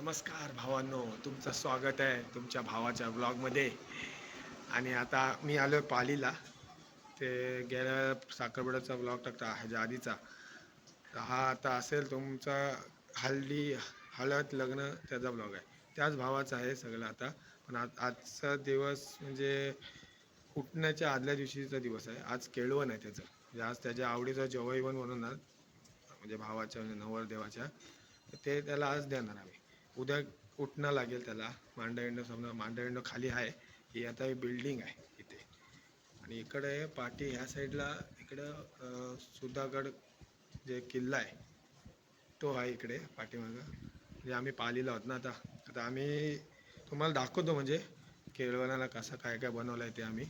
नमस्कार भावांनो तुमचं स्वागत आहे तुमच्या भावाच्या ब्लॉगमध्ये आणि आता मी आलो आहे पालीला. ते गेल्या साखरपुड्याचा ब्लॉग टाकता ह्याच्या आधीचा. तर हा आता असेल तुमचा हल्दी हळद लग्न त्याचा ब्लॉग आहे. त्याच भावाचा आहे सगळं आता. पण आज आजचा दिवस म्हणजे उठण्याच्या आदल्या दिवशीचा दिवस आहे. आज केळवण आहे त्याचं. म्हणजे आज त्याच्या आवडीचं जेवण म्हणून म्हणजे भावाच्या म्हणजे नवरदेवाच्या. ते त्याला आज देणार आम्ही. उद्या उठणं लागेल त्याला? मांडविंडो समजा मांडविंडो खाली आहे. ही आता ही बिल्डिंग आहे इथे. आणि इकडे पाठी ह्या साईडला इकडं सुधागड जे किल्ला आहे तो आहे इकडे पाठीमागं. म्हणजे आम्ही पाहिलेला आहोत ना आता. आता आम्ही तुम्हाला दाखवतो म्हणजे केळवणाला कसं काय काय बनवलं आहे ते आम्ही.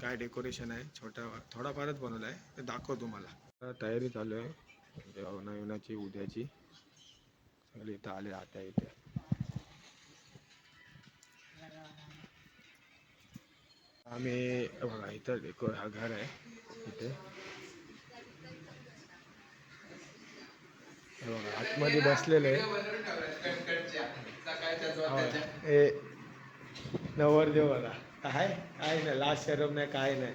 काय डेकोरेशन आहे छोटा थोडाफारच बनवलं आहे ते दाखवतो तुम्हाला. तयारी चालू आहे. जेवणा उद्याची. इथं आले आता इथे आम्ही बघा इथं डेको हा घर आहे इथे बघा आतमध्ये बसलेले हे नवरदेव बघा काय काय नाही लाज शरम नाही काय नाही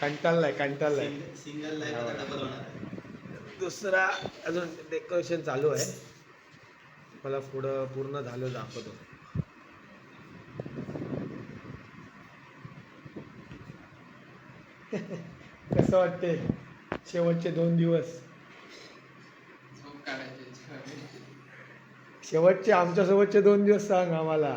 कंटाळ नाही कंटाळ नाही सिंगल दुसरा अजून डेकोरेशन चालू आहे मला पुढं पूर्ण झालं दाखवतो. कसं वाटते शेवटचे दोन दिवस. शेवटचे आमच्या सोबतचे दोन दिवस सांग आम्हाला.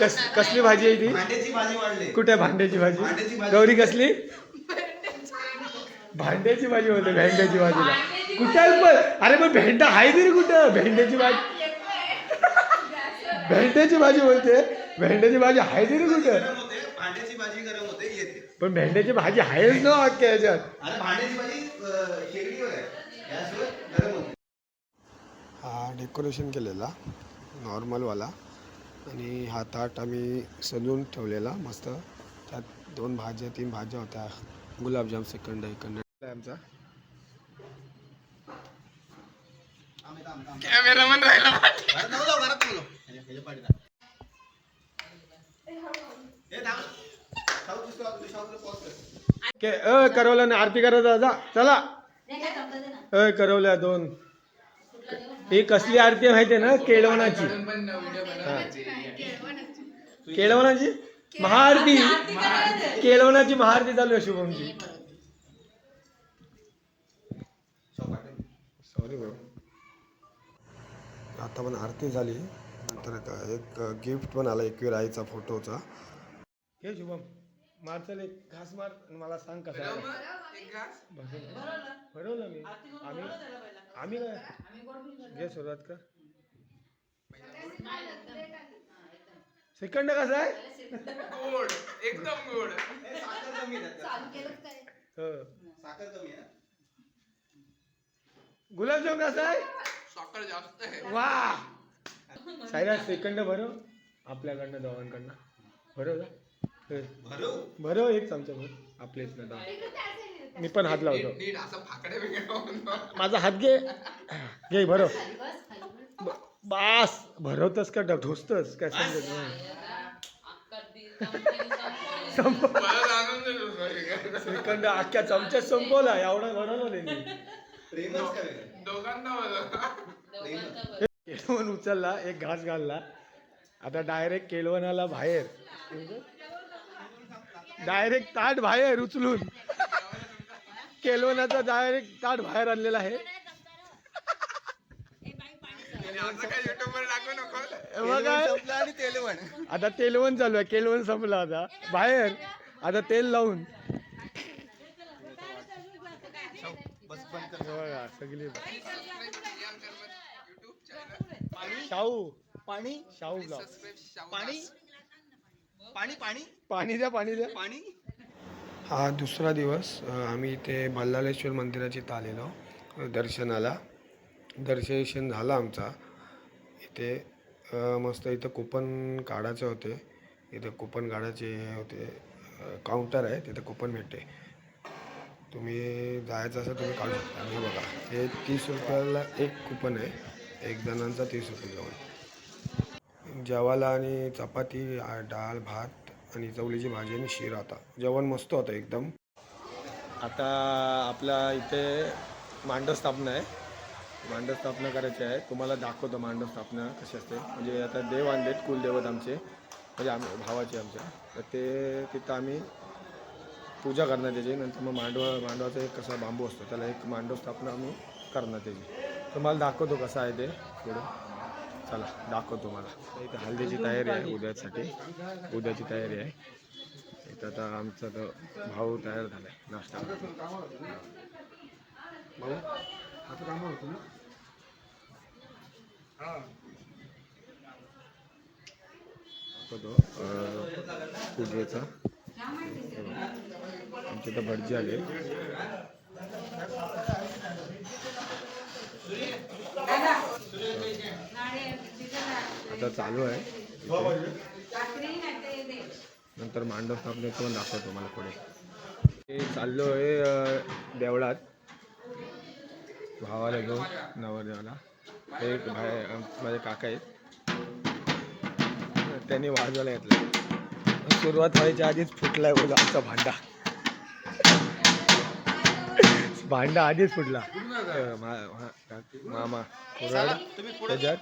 कस कसली भाजी आहे ती? भांड्याची भाजी वाढली. कुठे भांड्याची भाजी. गौरी कसली? भांड्याची भाजी बोलते भेंड्याची भाजीला कुठे आहे पण? अरे पण भेंडा आहे तरी कुठं? भेंड्याची भाजी भेंड्याची भाजी बोलते. भेंड्याची भाजी आहे तरी कुठं? भांड्याची भाजी गरम होते येते. पण भेंड्याची भाजी आहेच ना अख्ख्या ह्याच्यात आणि भांड्याची भाजी अं, शेगडीवर आहे. गॅसवर गरम होते. हा डेकोरेशन केलेला नॉर्मलवाला. आणि हा ताट आम्ही सजवून ठेवलेला मस्त. त्यात दोन भाज्या तीन भाज्या होत्या. गुलाबजाम सेकंड इकडं आमचा. कॅमेरामन राहिला अ करवला ना आरती करा जा जा. चला. अ करवल्या दोन. ही कसली आरती आहे माहितीये ना? केळवणाची. केळवणाची? महाआरती. केळवणाची महाआरती चालू आहे शुभमची शाहू पाठीला. सॉरी भाऊ आता पण आरती झाली. नंतर एक गिफ्ट पण आला एकवीर आईचा फोटोचा. हे शुभम मार चल एक घास मार आणि मला सांग कसा. भरवलं मी. आम्ही आम्ही काय घे सुरुवात कर. सेकंड कसा आहे? गोड एकदम गोड. साखर कमी. हो. साखर कमी आहे. गुलाबजाम कसा आहे? साखर जास्त आहे. वा. साईराज सेकंड भरव. आपल्याकडनं दोघांकडनं. भरव हे. भरू भरव एक चमचा भर. इथनं डाव मी पण हात लावतो. नीट- नीट असं फाकडे बिकडे माझा हात घे. घे भरव. ब- बास. भरवतस का? ढोसतस काय समजत नाही. संप- दुसरं. श्रीखंड अख्ख्या चमच्यात संपवला. एवढा भरवला त्यांनी प्रेमच का वेगळं? दोघांना बरं. प्रेमच. केळवण उचलला एक घास घालला. आता डायरेक्ट केळवणाला बाहेर. डायरेक्ट ताट बाहेर उचलून. केळवणाचा डायरेक्ट ताट बाहेर आणलेला आहे. आणि असं काय युट्यूब वर टाकू नको बघा. संपलं आणि तेलवण. आता तेलवण चालू आहे. केलवण संपलं आता. बाहेर. आता तेल लावून बस बंद कर हे बघा सगळी. युट्यूब चॅनल शाहू पाणी शाहू पाणी? पाणी पाणी? पाणी द्या पाणी द्या. पाणी? हा दुसरा दिवस आम्ही इथे बल्लाळेश्वर मंदिराची इथं आलेलो दर्शनाला. दर्शन झालं आमचा. इथे मस्त इथं कुपन काढायचे होते. इथं कुपन काढायचे हे होते काउंटर आहे तिथे कुपन भेटते. तुम्ही जायचं असं तुम्ही काढू शकता. हे बघा हे तीस रुपयाला एक कुपन आहे. एक जणांचा तीस रुपये जेवण जेवायला आणि चपाती डाळ भात आणि चवलीची भाजी आणि शिरा होता. जेवण मस्त होतं एकदम. आता आपला इथे मांडव स्थापना आहे. मांडव स्थापना करायची आहे. तुम्हाला दाखवतो मांडव स्थापना कशी असते. म्हणजे आता देव आणलेत कुलदेवत आमचे. म्हणजे आम भावाचे आमच्या तर ते तिथं आम्ही पूजा करणार त्याची नंतर मग मांडवा मांडवाचा एक कसा बांबू असतो त्याला एक मांडव स्थापना आम्ही करणार त्याची तुम्हाला दाखवतो कसं आहे ते पुढं. चला दाखवतो मला. इथं हल्दीची तयारी आहे उद्यासाठी. उद्याची तयारी आहे. इथं आता आमचा तर भाऊ तयार झाला आहे नाश्ता भाऊ? आता काम होतं ना? दाखवतो पूजेचा आमच्या तर भटजी आले. आता चालू आहे. नंतर मांडव स्थापने पण दाखवतो मला पुढे. चाललो आहे देवळात. भावाला घेऊन नवरदेवाला. एक भाई माझे काका आहेत. त्यांनी वाजवायला घेतलं सुरुवात व्हायच्या आधीच फुटलाय बोला आमचा भांडा. भांडा आधीच फुटला. मामा त्याच्यात.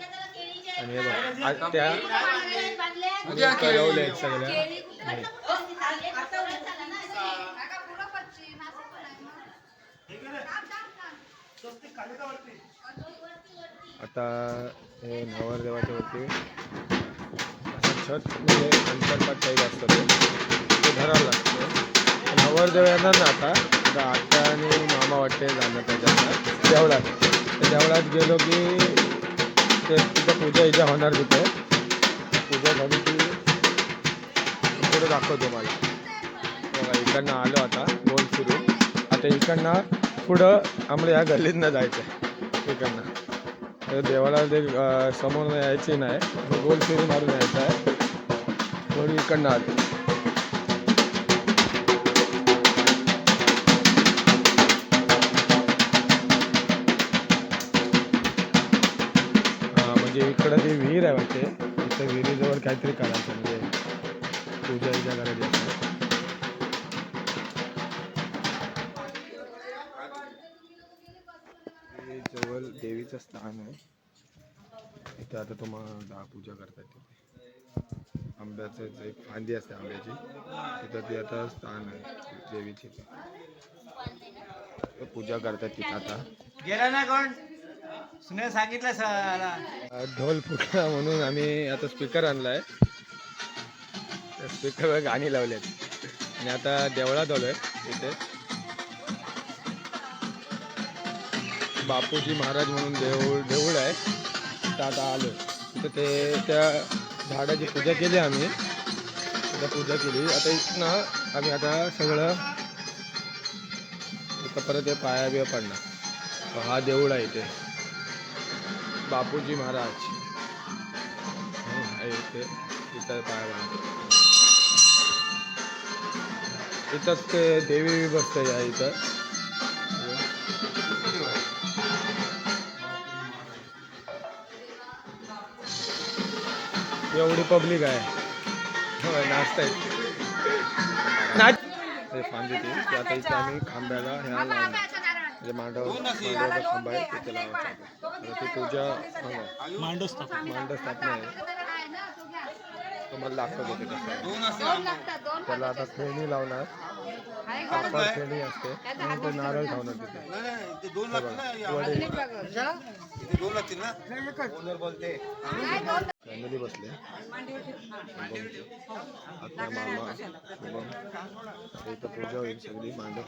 आणि हे बघ त्या कळवलंय सगळ्या. आता हे नवरदेवाच्या वरती असतात म्हणजे अंतरपाट काही असतं ते ते धरावं लागतं. नवरदेव येणार ना आता आता आत्या आणि मामा वाटते जाणं त्याच्यात. देवळात. तर देवळात गेलो की ते तिथं पूजा इजा होणार तिथे. पूजा झाली की पुढे दाखवतो मला बघा इकडनं आलो आता गोल फिरून आता इकडनं पुढं आम्हाला या गल्लीतनं जायचं आहे इकडनं. देवाला ते समोर यायची नाही गोल फिरून मारून यायचं आहे. थोडी इकडनं आली. म्हणजे इकडं ती विहीर आहे वाटते इथं विहिरीजवळ काहीतरी करायचं म्हणजे पूजा इजा करायची देवीचं स्थान आहे इथे आता तुम्हाला दहा पूजा करतात तिथे आंब्याचं जे एक फांदी असते आंब्याची. तिथं ती आता स्थान आहे देवीची. पूजा करतात तिथं आता. गेला ना कोण? सुने सांगितलं सर. ढोल फुटला म्हणून आम्ही आता स्पीकर आणलाय. त्या स्पीकरवर गाणी लावलेत आणि आता देवळात आलोय इथे. बापूजी महाराज म्हणून देऊळ देऊळ आहे. तिथं आता आलो तिथं ते त्या झाडाची पूजा केली आम्ही. तिथं पूजा केली. आता इथनं आम्ही आता सगळं इथं परत हे पाया बिया पडणार. हा देऊळ आहे इथे. बापूजी महाराज. इथे. इथं पाया पडणार. इथंच ते देवी बसते या इथं. एवढी पब्लिक आहे. होय, नाचतायत नाच हे फांदी ती ती आता इथे आम्ही खांब्याला ह्या लावणार म्हणजे मांडव मांडवाचा खांबा आहे तिथे लावायचा आता ती पूजा हो, मांडव स्थापना. आहे. तुम्हाला दाखवतो ते कसं आहे. त्याला आता खेळणी लावणार. कापड खेळणी असते. आणि ते नारळ ठेवणार तिथे. दोन बघा, वडील दोन लागतील ना? बोलते. फॅमिली बसले. आपला मामा इथं पूजा होईल सगळी मांडव.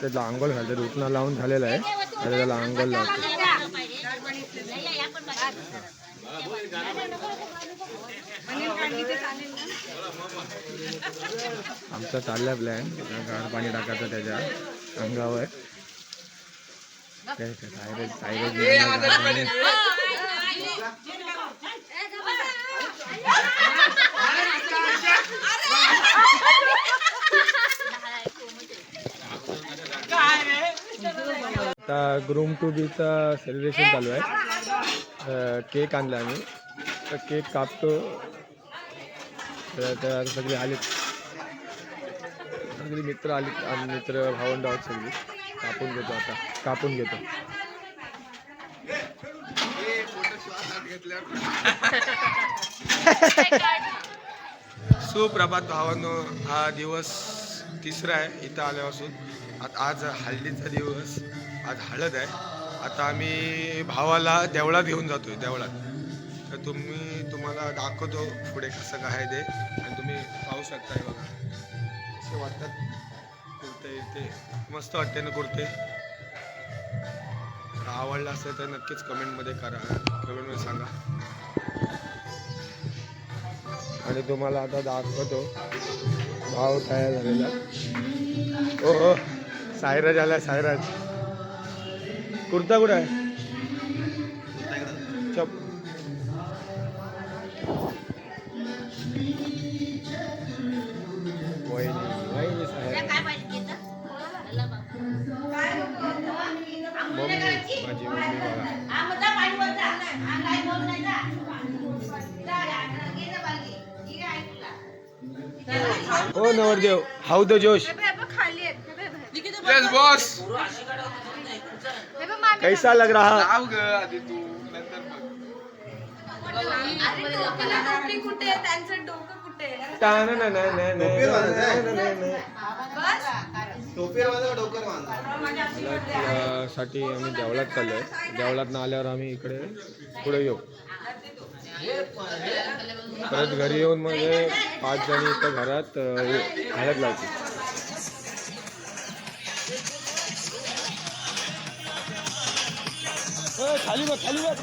त्याला अंगोल घालतात उठणं लावून झालेलं आहे. त्याला अंगोल लावतो. आमचा चाललाय प्लॅन गार पाणी टाकायचं त्याच्या अंगावर. काय काय सायरज सायरज ए, आजारी पडेल. आता ग्रूम टू बीचा सेलिब्रेशन चालू आहे. केक आणला आम्ही. तर केक कापतो. तर सगळे आलेत. आलीत सगळी मित्र आलीत. आम्ही मित्र भावंड आहोत सगळी. कापून घेतो आता. कापून घेतो. सुप्रभात भावांनो हा दिवस तिसरा आहे इथं आल्यापासून. आज हल्लीचा दिवस. आज हळद आहे. आता आम्ही भावाला देवळात घेऊन जातोय देवळात. तर तुम्ही तुम्हाला दाखवतो पुढे कसं काय ते आणि तुम्ही पाहू शकताय बघा. असे वाटतात कुर्ते ते मस्त वाटते ना कुर्ते. तर आवडलं असेल तर नक्कीच कमेंटमध्ये करा कमेंटमध्ये सांगा. आणि तुम्हाला आता दाखवतो भाव तयार झालेला. ओ हो सायराज आला सायराज. कुर्ता कुठं आहे चप वहिनी वहिनी सायराज मम्मी माझी मम्मी बघा हो नवरदेव how the josh yes boss कैसा लग रहा? लाव ग आधी तू नंतर बघ. कुठे त्यांचं डोकं कुठे टाना ना ना ना ना टोपी बांधायचं ना ना ना. टोपेर बांधा डोकर बांधा साठी आम्ही देवळात चाललोय. देवळात आल्यावर आम्ही इकडे पुढे येऊ. परत घरी येऊन मग हे पाच जणी इथं घरात हळद लावते. खाली बघ खाली बघ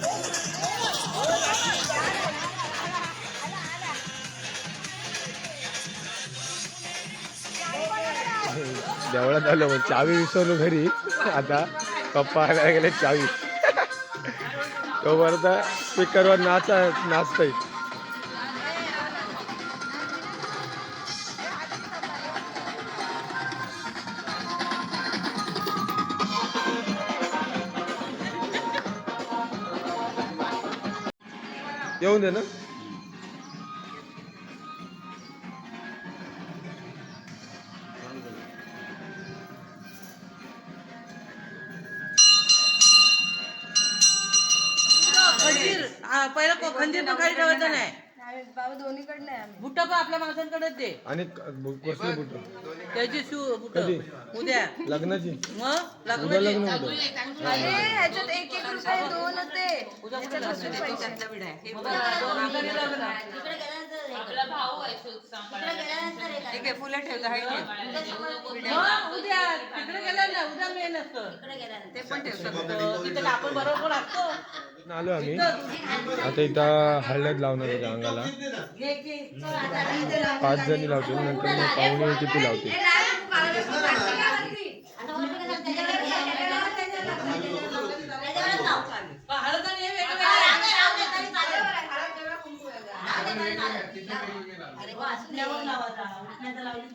देवळात आलो मग चावी विसरलो घरी. आता पप्पा आणायला गेले चावी. तो परत स्पीकरवर नाचा नाचतोय. राउंड पहिला खंजीर पकडी बाबा दोन्हीकडनं आहे आम्ही. बुट्ट पण आपल्या माणसांकडेच दे. आणि क- बु- कसली बुट? त्याची शू बुट. कधी? उद्या. लग्नाची? मग? उद्या लग्न लग्न होतं अरे ह्याच्यात एक एक रुपये दोन होते. ह्याच्यात पैसे. ठीक आहे फुलं ठेवलं आहे उद्या तिकडे गेलं ना उद्या मेन असतं. ते पण ठेवतो तिथे आपण बरोबर असतो. आलो आम्ही. आता इथं हळद लावणार होत्या अंगाला. पाच जणी लावतील नंतर मग पाहुणे किती लावतील हळद आणि हे वेगळं वेगळं आहे.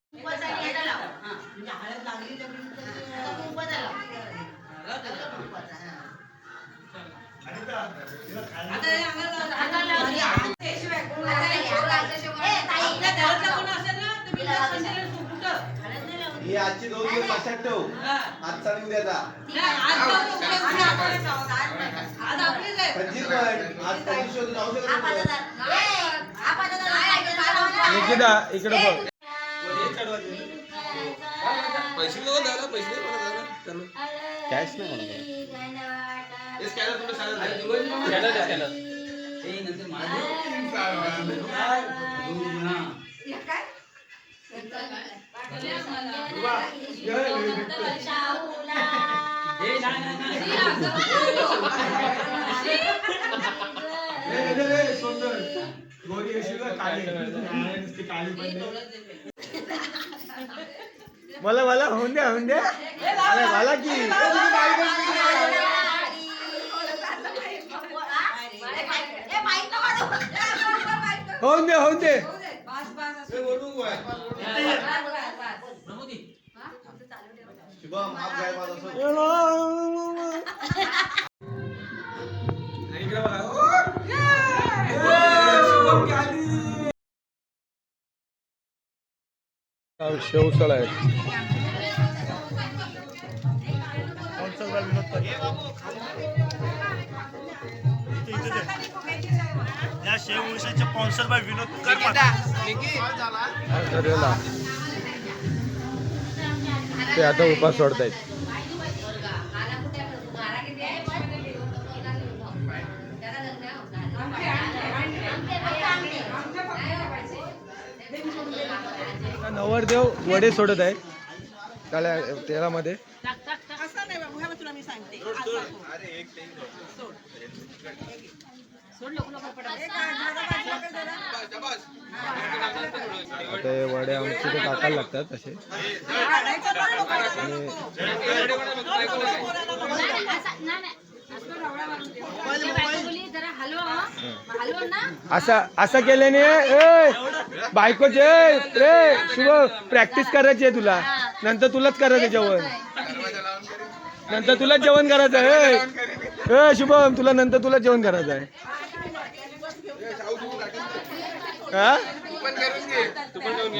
हा. म्हणजे हळद लागली तर हे लाव. ही आजची दोन दिवस लक्षात ठेव आजचा आणि उद्याचा पंचवीस पण आज पंचवीस शोधून जाऊ शकत. निकिता इकडे बघ पैसे नको द्यायला पैसे नाही मला द्यायला त्यांना. कॅश नाही म्हणा गोरी काळी काळी मला मला होऊन द्या होऊन द्या. अरे मला की. होऊन दे होऊन दे. शुभम सोड. इकडे बघा. शेवसळ आहे. या शेव उळशाचे स्पॉन्सर बाय विनोद कर ते आता उपास सोडतायत. नवरदेव वडे सोडत आहे. त्याला तेलामध्ये असं नाही बाबू ह्या तुला मी सांगते? आता हे वडे आमचे ते टाकायला लागतात जरा आणि. असं असं केल्याने ए बायकोचे रे शुभ प्रॅक्टिस करायची आहे तुला. नंतर तुलाच करायचं जेवण. नंतर तुलाच जेवण करायचं आहे ए. शुभम तुला नंतर तुला जेवण करायचं आहे. हा?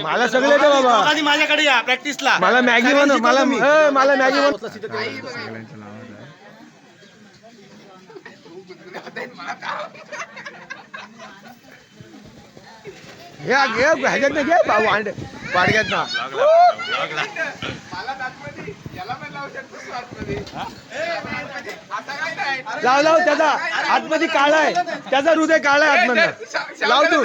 मला सगळे दे बाबा. आधी माझ्याकडे या प्रॅक्टिसला मला मॅगी बनव मला ए, मला मॅगी बनव. घे घे ह्याच्यात घे भाऊ अंड वाडग्यात ना लावू लाव लाव त्याचा आतमध्ये काळा आहे. त्याचा हृदय काळा आहे आतमध्ये लाव तू.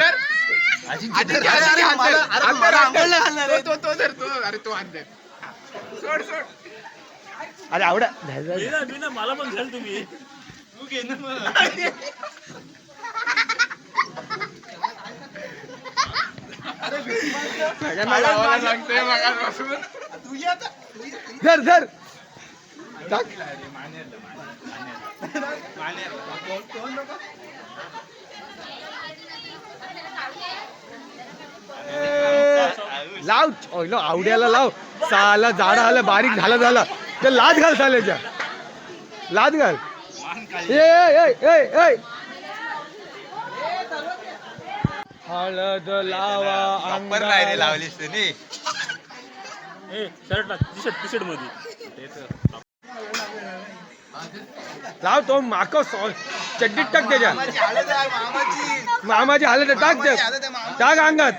अरे आवडा. मला पण घाल तुम्ही. तू घे ना. धर धर टाक लाव ओयलो आवड्याला लाव साला झाड आलं बारीक झालं झालं ते लाद घाल साल्याच्या लाद घाल ए ए ए ए हळद लावा. ए शर्ट टाक टी शर्ट टी शर्टमध्ये लाव तो माको सॉ- चड्डीत टाक त्याच्या मामाची. हालत टाक ते. टाक अंगात.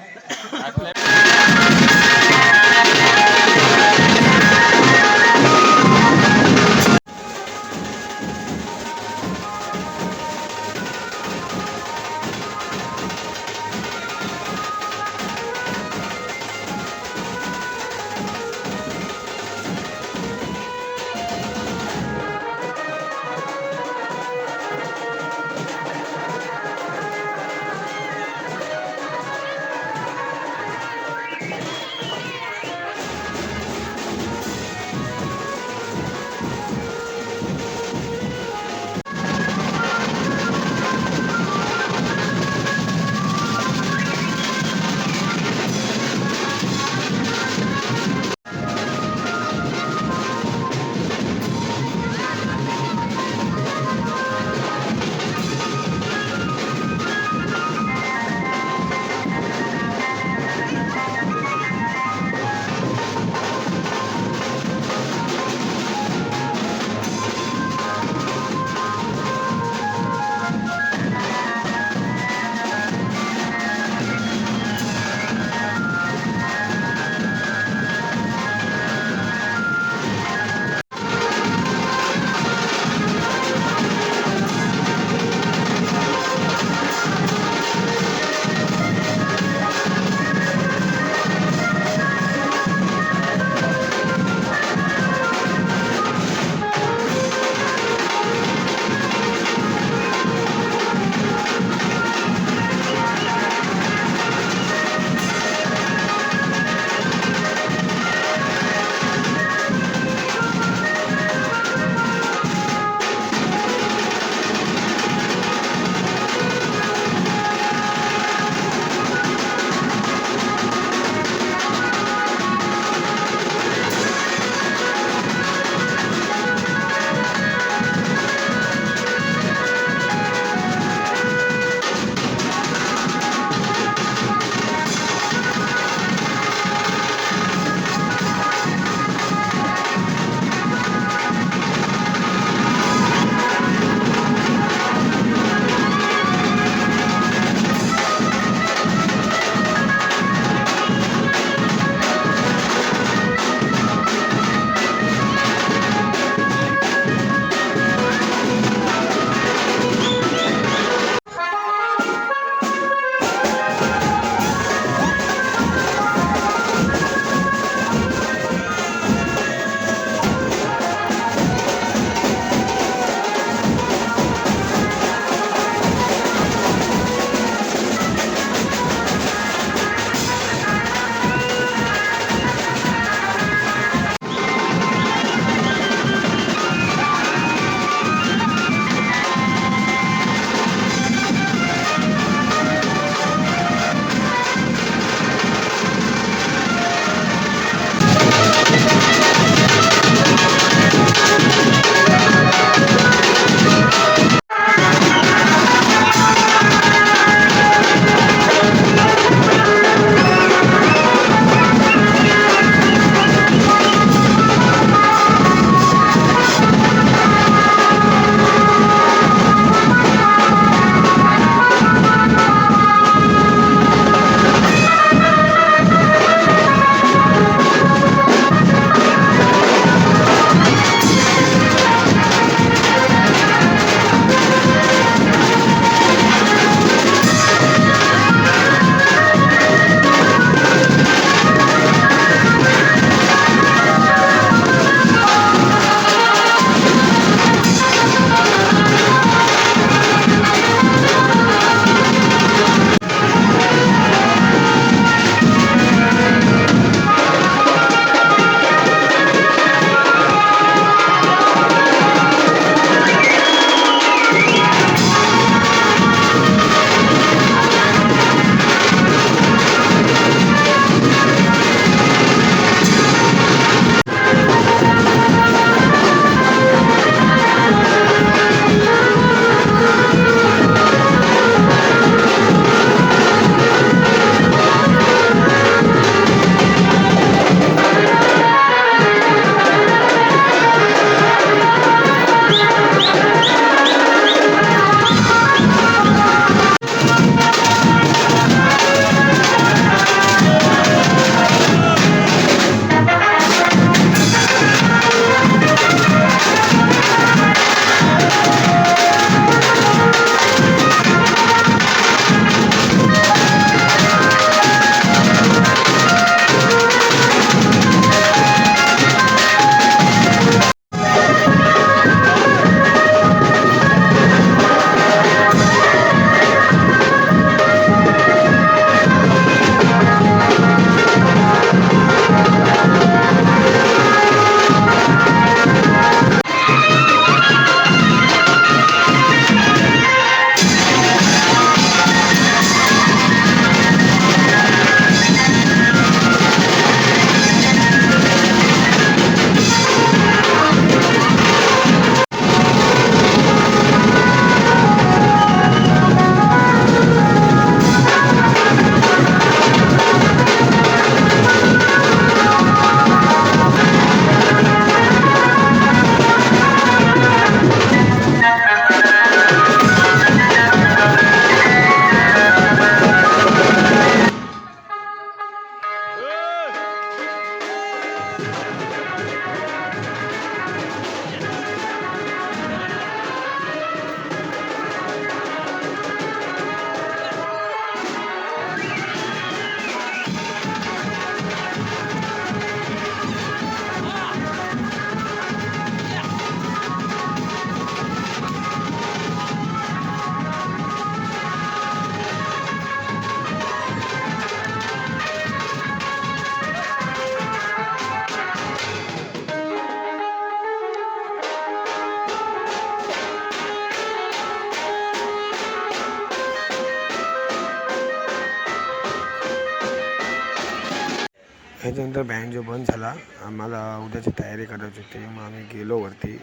त्याच्यानंतर बँड जो बंद झाला आम्हाला उद्याची तयारी करायची होती. मग आम्ही गेलो वरती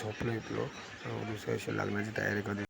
झोपलो इथलो. दुसऱ्या दिवशी लग्नाची तयारी करायची.